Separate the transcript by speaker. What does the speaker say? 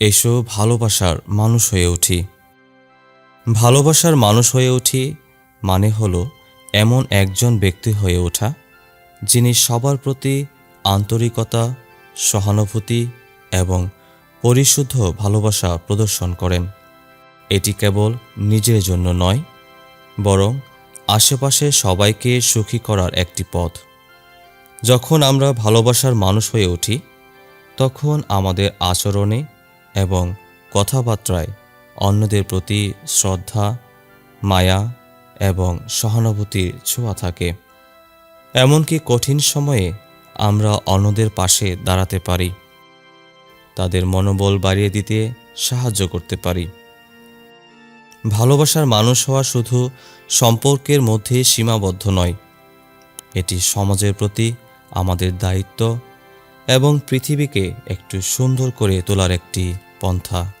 Speaker 1: এসো ভালোবাসার মানুষ হয়ে উঠি। ভালোবাসার মানুষ হয়ে উঠি মানে হলো এমন একজন ব্যক্তি হয়ে ওঠা, যিনি সবার প্রতি আন্তরিকতা, সহানুভূতি এবং পরিশুদ্ধ ভালোবাসা প্রদর্শন করেন। এটি কেবল নিজের জন্য নয়, বরং আশেপাশে সবাইকে সুখী করার একটি পথ। যখন আমরা ভালোবাসার মানুষ হয়ে উঠি, তখন আমাদের আচরণে এবং কথাবার্তায় অন্যদের প্রতি শ্রদ্ধা, মায়া এবং সহানুভূতির ছোঁয়া থাকে। এমনকি কঠিন সময়ে আমরা অন্যদের পাশে দাঁড়াতে পারি। তাদের মনোবল বাড়িয়ে দিতে সাহায্য করতে পারি। ভালোবাসার মানুষ হওয়া শুধু সম্পর্কের মধ্যে সীমাবদ্ধ নয়। এটি সমাজের প্রতি আমাদের দায়িত্ব এবং পৃথিবীকে একটু সুন্দর করে তোলার একটি পন্থা।